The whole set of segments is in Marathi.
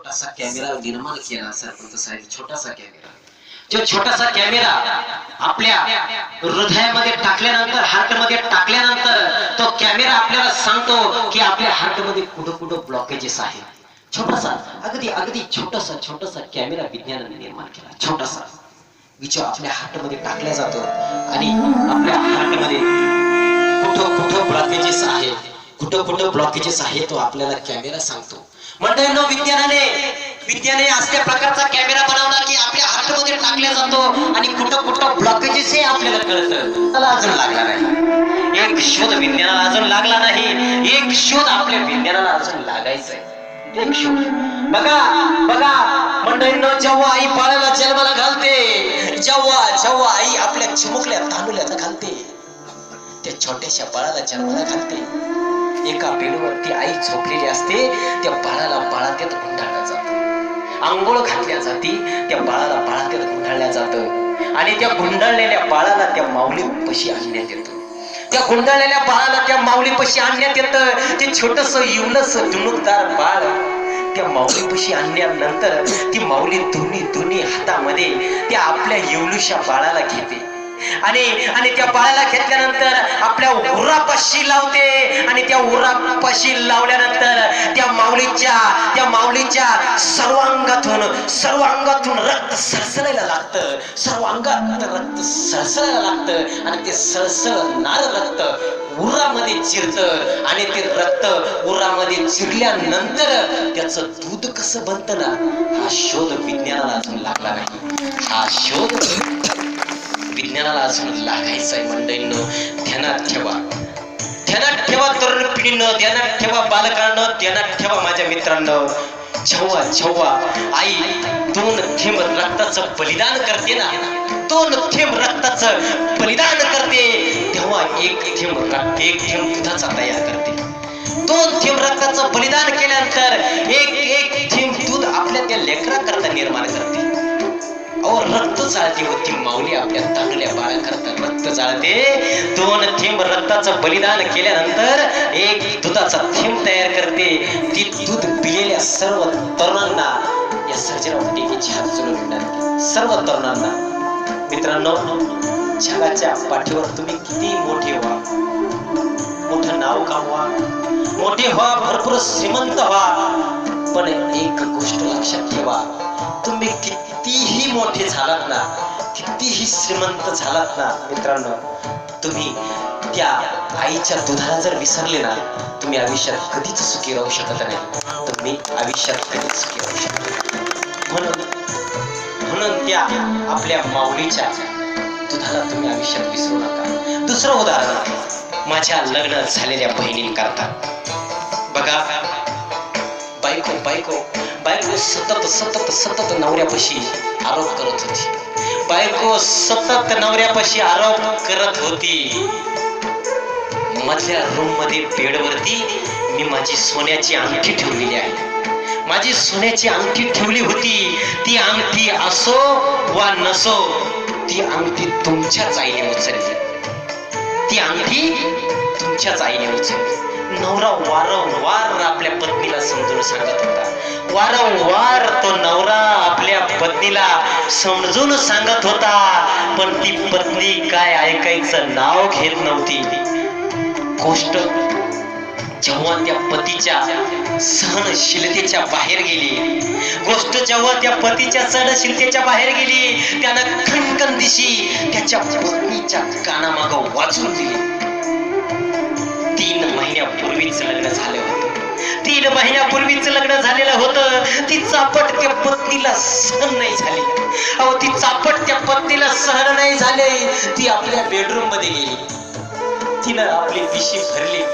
छोटा सा कॅमेरा निर्माण केला सरपंच साहेब छोटासा कॅमेरा. जो छोटासा कॅमेरा आपल्या हृदयामध्ये टाकल्यानंतर हार्टमध्ये टाकल्यानंतर तो कॅमेरा आपल्याला सांगतो की आपल्या हार्टमध्ये कुठं कुठं ब्लॉकेजेस आहेत. छोटासा अगदी अगदी छोटासा छोटासा कॅमेरा विज्ञानाने निर्माण केला. छोटासा. विचार आपल्या हार्टमध्ये टाकला जातो आणि आपल्या हार्टमध्ये कुठं कुठं ब्लॉकेजेस आहे कुठं कुठं ब्लॉकेजेस आहे तो आपल्याला कॅमेरा सांगतो. मंडळींनो विज्ञानाने विज्ञाने असल्या प्रकारचा कॅमेरा बनवला की आपल्या हार्टमध्ये टाकला जातो आणि कुठं कुठं ब्लॉकेजेस हे आपल्याला कळतं. त्याला अजून लागला नाही एक शोध विज्ञानाला अजून लागला नाही. एक शोध आपल्या विज्ञानाला अजून लागायचा आहे एक शोध. बघा बघा मंडळींनो जेव्हा आई बाळाला जन्माला घालते जेव्हा जेव्हा आई आपल्या चिमुकल्या तांदुल्याला घालते त्या छोट्याशा बाळाला जन्माला घालते. एका बेडवरती आई झोपलेली असते त्या बाळाला बाळात्यात गुंडाळलं जात. आंघोळ घातल्या जाती त्या बाळाला बाळात्यात गुंडाळल्या जात. आणि त्या गुंडाळलेल्या बाळाला त्या माऊली पशी आणण्यात येतं. त्या गुंडाळलेल्या बाळाला त्या माऊली पशी आणण्यात येतं. ते छोटस युलस दुणुकदार बाळ त्या माऊली पशी आणल्यानंतर ती माऊली दोन्ही दोन्ही हातामध्ये त्या आपल्या येवलूशा बाळाला घेते. आणि आणि त्या बाळाला घेतल्यानंतर आपल्या उरापाशी लावते. आणि त्या उरापाशी लावल्यानंतर त्या माऊलीच्या त्या माऊलीच्या सर्वांगातून सर्वांगातून रक्त सळसळायला लागतं. सर्वांगात रक्त सळसळायला लागतं. आणि ते सळसळणार रक्त उरामध्ये चिरत. आणि ते रक्त उरामध्ये चिरल्यानंतर त्याचं दूध कसं बनतं ना? हा शोध विज्ञानाला अजून लागला नाही. हा शोध विज्ञानाला अजून लागायचं आहे ध्यानात ठेवा. ध्यानात ठेवा तरुण पिढीनं. ध्यानात ठेवा बालकांना. ध्यानात ठेवा माझ्या मित्रांनो. जेव्हा जेव्हा आई दोन थेंब रक्ताचं बलिदान करते ना दोन थेंब रक्ताचं बलिदान करते तेव्हा एक थेंब रक्त एक थेंब दुधाचा तयार करते. दोन थेंब रक्ताचं बलिदान केल्यानंतर एक एक थेंब दूध आपल्या त्या लेकराकरता निर्माण करते. अहो होती. माऊली आपल्या तांडल्या बाळाकरता रक्त जाळते. दोन थेंब रक्ताचं बलिदान केल्यानंतर एक दुधाचा थेंब तयार करते. ती दूध पिलेल्या सर्व तरुणांना या सर्जराव टेकेची हात जोडून सर्व तरुणांना. मित्रांनो जगाच्या पाठीवर तुम्ही किती मोठे व्हा. मोठं नाव कमवा मोठे व्हा भरपूर श्रीमंत व्हा. पण एक गोष्ट लक्षात ठेवा. तुम्ही कितीही मोठे झालात ना. कितीही श्रीमंत झालात ना मित्रांनो. तुम्ही त्या आईच्या दुधाला जर विसरले ना तुम्ही आयुष्यात कधीच सुखी राहू शकत नाही. तुम्ही आयुष्यात कधीच सुखी राहू शकत म्हणून म्हणून त्या आपल्या माऊलीच्या दुधाला तुम्ही आयुष्यात विसरू नका. दुसरं उदाहरण. माझ्या लग्न झालेल्या बहिणींकरता. बघा. बायको बायको बायको सतत सतत सतत नवऱ्यापाशी आरोप करत होती. बायको सतत नवऱ्यापाशी आरोप करत होती. मधल्या रूममध्ये बेडवरती मी माझी सोन्याची अंगठी ठेवलेली आहे. माझी सोन्याची अंगठी ठेवली होती. ती अंगठी असो वा नसो ती अंगठी तुमच्याच आईने उचलली. ती अंगठी तुमच्याच आईने उचलली. नवरा वारंवार आपल्या पत्नीला समजून सांगत होता. वारंवार तो नवरा आपल्या पत्नीला समजून सांगत होता पण ती पत्नी काय ऐकायचं नाव घेत नव्हती. गोष्ट जेव्हा त्या पतीच्या सहनशीलतेच्या बाहेर गेली गोष्ट जेव्हा त्या पतीच्या सहनशीलतेच्या बाहेर गेली त्यानं खणखण दिशी त्याच्या पत्नीच्या कानामाग वाचून दिली. महिन्यापूर्वीच लग्न झालं होतं. तीन महिन्यापूर्वीच लग्न झालेलं होतं. ती चापट त्या पत्नीला सहन नाही झाली. अहो ती चापट त्या पत्नीला सहन नाही झाले. ती आपल्या बेडरूममध्ये गेली. तिनं आपली पिशी भरली.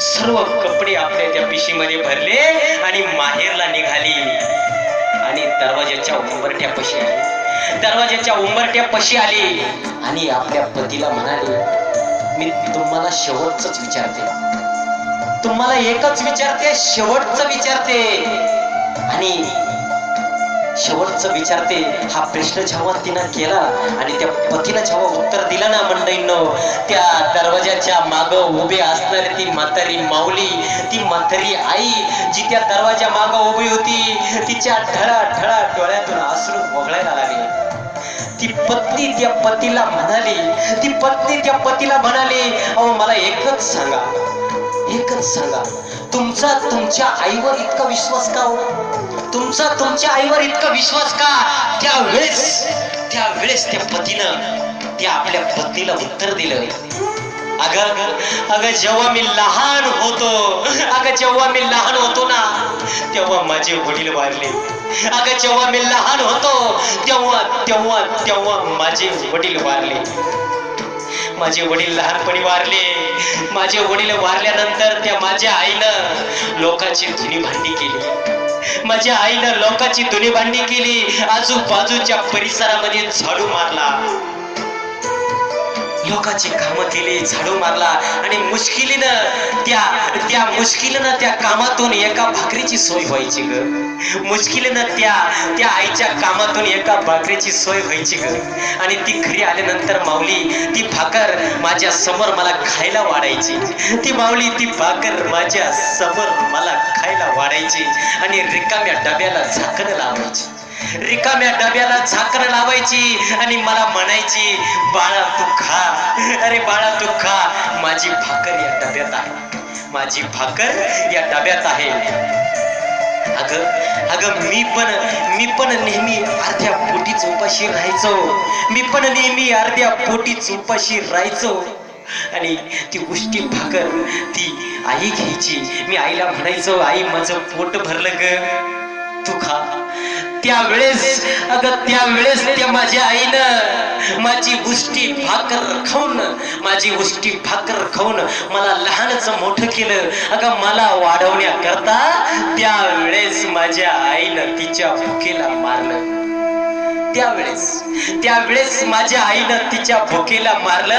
सर्व कपडे आपल्या त्या पिशीमध्ये भरले आणि माहेरला निघाली. आणि दरवाजाच्या उंबरठ्या पशी आली. दरवाजाच्या उंबरठ्या पशी आली. आणि आपल्या पतीला म्हणाली मी तुम्हाला शेवटच विचारते. तुम्हाला एकच विचारते शेवटच विचारते. आणि शेवटच विचारते हा प्रश्न जेव्हा तिनं केला आणि त्या पतीनं जेव्हा उत्तर दिलं ना मंडईनं त्या दरवाजाच्या माग उभे असणारी ती म्हातारी माऊली ती म्हातारी आई जी त्या दरवाजा माग उभी होती तिच्या ढळा ढळा डोळ्यातून आसरू वगळायला लागले. ती पत्नी त्या पतीला म्हणाली ती पत्नी त्या पतीला म्हणाली अहो मला एकच सांगा एकच सांगा. तुमचा तुमच्या आईवर इतका विश्वास का हो? तुमचा तुमच्या आईवर इतका विश्वास का? त्यावेळेस त्यावेळेस त्या पतीनं त्या आपल्या पत्नीला उत्तर दिलं. अगं अगं जेव्हा मी लहान होतो अगं जेव्हा मी लहान होतो ना तेव्हा माझे वडील वारले. अगं जेव्हा मी लहान होतो तेव्हा तेव्हा तेव्हा माझे वडील वारले. माझे वडील लहानपणी वारले. माझे वडील वारल्यानंतर त्या माझ्या आईनं लोकांची धुनी भांडी केली. माझ्या आईनं लोकांची धुनी भांडी केली. आजूबाजूच्या परिसरामध्ये झाडू मारला. लोकांची कामं केली झाडू मारला आणि मुश्किलीनं त्या त्या मुश्किलीनं त्या कामातून एका भाकरीची सोय व्हायची ग. मुश्किलीनं त्या त्या आईच्या कामातून एका भाकरीची सोय व्हायची ग. आणि ती घरी आल्यानंतर माऊली ती भाकर माझ्यासमोर मला खायला वाढायची. ती माऊली ती भाकर माझ्यासमोर मला खायला वाढायची आणि रिकाम्या डब्याला झाकण लावायची. रिकाम्या डब्याला झाकण लावायची आणि मला म्हणायची बाळा तू खा. अरे बाळा तू खा. माझी भाकर या डब्यात आहे. माझी भाकर या डब्यात आहे. अग अगं मी पण मी पण नेहमी अर्ध्या पोटी चौपाशी राहायचो. मी पण नेहमी अर्ध्या पोटी चौपाशी राहायचो. आणि ती उष्टी भाकर ती आई घ्यायची. मी आईला म्हणायचो आई माझं पोट भरलं ग. तू खा. त्यावेळेस अगं त्यावेळेस त्या माझ्या आईनं माझी उष्टी भाकर खाऊन माझी उष्टी भाकर खाऊन मला लहानच मोठं केलं. अगं मला वाढवण्याकरता त्यावेळेस माझ्या आईनं तिच्या भुकेला मारलं. त्यावेळेस त्यावेळेस माझ्या आईनं तिच्या भुकेला मारलं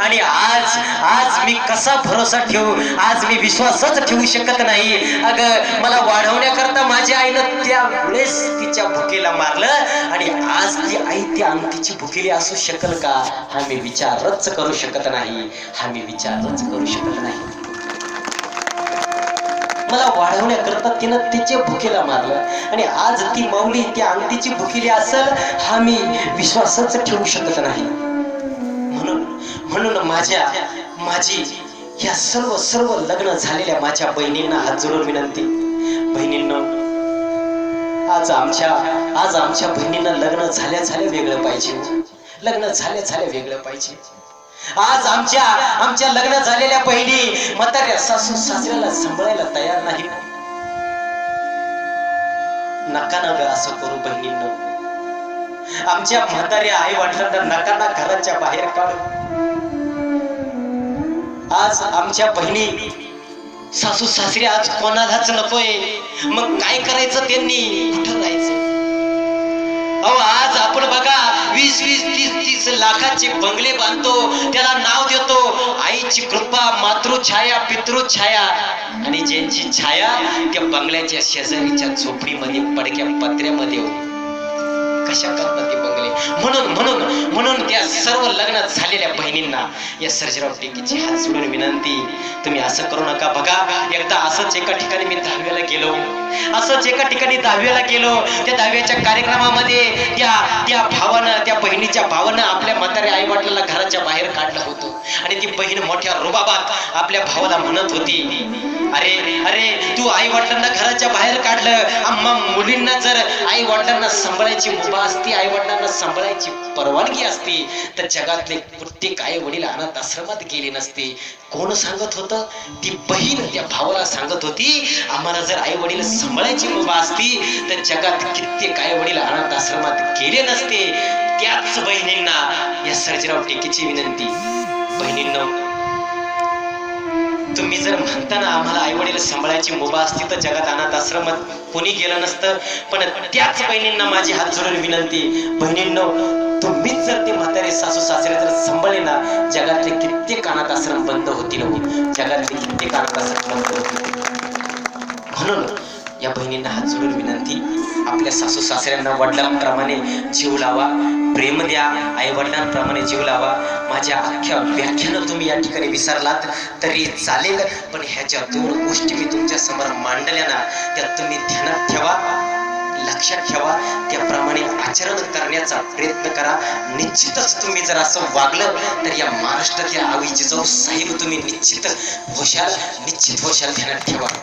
आणि आज आज मी कसा भरोसा ठेवू? आज मी विश्वासच ठेवू शकत नाही. अगं मला वाढवण्याकरता माझ्या आईनं त्यावेळेस तिच्या भुकेला मारलं आणि आज ती आई ती अंगठीची भुकेली असू शकल का? हा मी विचारच करू शकत नाही. हा मी विचारच करू शकत नाही. मला वाढवण्याकरता तिनं तिचे भुकेला मारलं. आणि आज ती माऊली त्या अंगठीची भुकेली असं हा मी विश्वासच ठेवू शकत नाही. म्हणून म्हणून माझ्या माझी या सर्व सर्व लग्न झालेल्या माझ्या बहिणींना हात जोडून विनंती. बहिणींना आज आमच्या आज आमच्या बहिणींना लग्न झाल्या झाल्या वेगळं पाहिजे. लग्न झाल्या झाल्या वेगळं पाहिजे. आज आमच्या आमच्या लग्न झालेल्या बहिणी म्हाताऱ्या सासू सासऱ्याला सांभाळायला तयार नाही नका ना असं करू बहिणींनो. आमच्या म्हाताऱ्या आई वडिलांना नका ना घराच्या बाहेर काढू. आज आमच्या बहिणी सासू सासरे आज कोणालाच नकोय. मग काय करायचं त्यांनी? कुठं राहायचं? अहो आज वीस वीस तीस तीस लाखाचे बंगले बांधतो त्याला नाव देतो आईची कृपा मातृछाया पितृछाया आणि ज्यांची छाया त्या बंगल्याच्या शेजारीच्या झोपडीमध्ये पडक्या पत्र्यामध्ये हो. कशा करतात ते म्हणून म्हणून म्हणून त्या सर्व लग्न झालेल्या बहिणींना या सर्जराव टेकीची हात जोडून विनंती तुम्ही असं करू नका. बघा एकदा असंच एका ठिकाणी मी दहाव्याला गेलो. असंच एका ठिकाणी दहाव्याला गेलो. त्या दहाव्याच्या कार्यक्रमामध्ये त्या त्या भावानं त्या बहिणीच्या भावानं आपल्या म्हाताऱ्या आई वडिलांना घराच्या बाहेर काढलं होतं. आणि ती बहीण मोठ्या रुबाबात आपल्या भावाला म्हणत होती अरे अरे आई वडिलांना घराच्या बाहेर काढलं. मुलींना जर आई वडिलांना सांभाळायची मुभा असती आई वडिलांना सांभाळायची परवानगी असती तर जगातले प्रत्येक आई वडील अनाथ आश्रमात गेले नसते. कोण सांगत होतं? ती बहीण त्या भावाला सांगत होती आम्हाला जर आई वडील सांभाळायची मुभा असती तर जगात कित्येक आई वडील अनाथ आश्रमात गेले नसते. त्याच बहिणींना या सर्जीराव टेकेची विनंती. बहिणींना तुम्ही जर म्हणताना आम्हाला आई वडील सांभाळायची मुभा असती तर जगात अनाथ आश्रमात कोणी गेलं नसतं. पण त्याच बहिणींना माझी हात जोडून विनंती बहिणींनो तुम्हीच जर ते म्हातारे सासू सासरे जर सांभाळले ना जगातले कित्येक अनाथ आश्रम बंद होतील हो. जगातले कित्येक अनाथ आश्रम बंद होतील. म्हणून या बहिणींना हात जोडून विनंती. आपल्या सासू सासऱ्यांना वडिलांप्रमाणे जीव लावा. प्रेम द्या. आई वडिलांप्रमाणे जीव लावा. माझ्या अख्ख्या व्याख्यानं तुम्ही या ठिकाणी विसरलात तरी चालेल पण ह्याच्या दोन गोष्टी मी तुमच्यासमोर मांडल्या ना त्या तुम्ही ध्यानात ठेवा लक्षात ठेवा. त्याप्रमाणे आचरण करण्याचा प्रयत्न करा. निश्चितच तुम्ही जर असं वागलं तर या महाराष्ट्रातल्या आवी जिजाऊ साहेब तुम्ही निश्चित होशाल निश्चित होशाल ध्यानात ठेवा.